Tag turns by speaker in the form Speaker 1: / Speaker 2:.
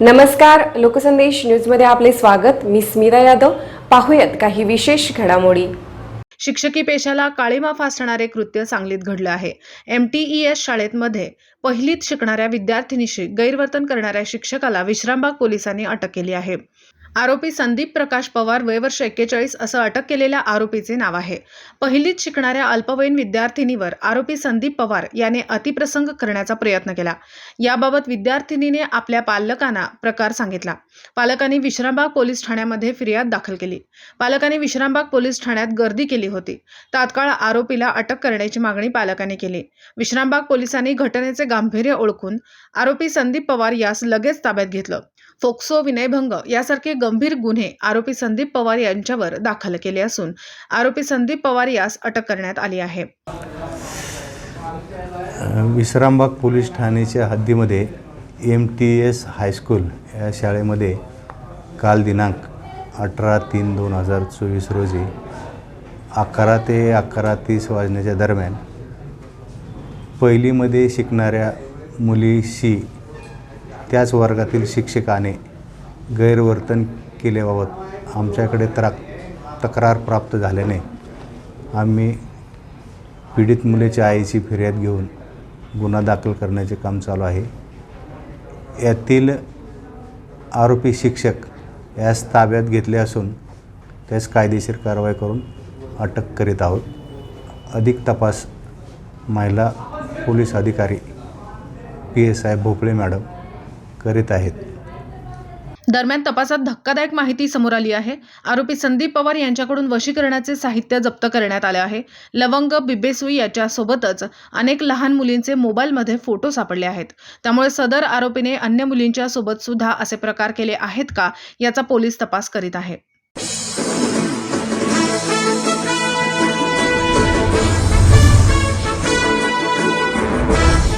Speaker 1: नमस्कार लोकसंदेश न्यूजमध्ये आपले स्वागत. मी स्मिता यादव. पाहूयात काही विशेष घडामोडी.
Speaker 2: शिक्षकी पेशाला काळीमा फासणारे कृत्य सांगलीत घडलं आहे. एम टी ई एस शाळेतमध्ये पहिलीत शिकणाऱ्या विद्यार्थिनीशी गैरवर्तन करणाऱ्या शिक्षकाला विश्रामबाग पोलिसांनी अटक केली आहे. आरोपी संदीप प्रकाश पवार वय वर्ष एक्केचाळीस असं अटक केलेल्या आरोपीचे नाव आहे. पहिलीत शिकणाऱ्या अल्पवयीन विद्यार्थिनीवर आरोपी संदीप पवार याने अतिप्रसंग करण्याचा प्रयत्न केला. याबाबत विद्यार्थिनीने आपल्या पालकांना प्रकार सांगितला. पालकांनी विश्रामबाग पोलीस ठाण्यामध्ये फिर्याद दाखल केली. पालकांनी विश्रामबाग पोलीस ठाण्यात गर्दी केली होती. तात्काळ आरोपीला अटक करण्याची मागणी पालकांनी केली. विश्रामबाग पोलिसांनी घटनेचे गांभीर्य ओळखून आरोपी संदीप पवार यास लगेच ताब्यात घेतलं. फोक्सो विनयभंग यासारखे गंभीर गुन्हे आरोपी संदीप पवार यांच्यावर दाखल केले असून आरोपी संदीप पवार यास अटक करण्यात आली आहे.
Speaker 3: विश्रामबाग पोलीस ठाण्याच्या हद्दीमध्ये M T S high school या शाळेमध्ये काल दिनांक अठरा तीन दोन हजार चोवीस रोजी अकरा ते अकरा तीस वाजण्याच्या दरम्यान पहिलीमध्ये शिकणाऱ्या मुलीशी त्याच वर्गातील शिक्षकाने गैरवर्तन केल्याबाबत आमच्याकडे त्रा तक्रार प्राप्त झाल्याने आम्ही पीडित मुलीच्या आईची फिर्याद घेऊन गुन्हा दाखल करण्याचे काम चालू आहे. यातील आरोपी शिक्षक यास ताब्यात घेतले असून त्यास कायदेशीर कारवाई करून अटक करीत आहोत. अधिक तपास महिला पोलीस अधिकारी P S I Bhopale madam करीत आहेत.
Speaker 2: दरम्यान तपासात धक्कादायक माहिती समोर आली आहे. आरोपी संदीप पवार यांच्याकडून वशीकरणाचे साहित्य जप्त करण्यात आले आहे. लवंग बिबेसुई याच्यासोबतच अनेक लहान मुलींचे मोबाईलमध्ये फोटो सापडले आहेत. त्यामुळे सदर आरोपीने अन्य मुलींच्या सोबत सुद्धा असे प्रकार केले आहेत का याचा पोलीस तपास करीत आहे.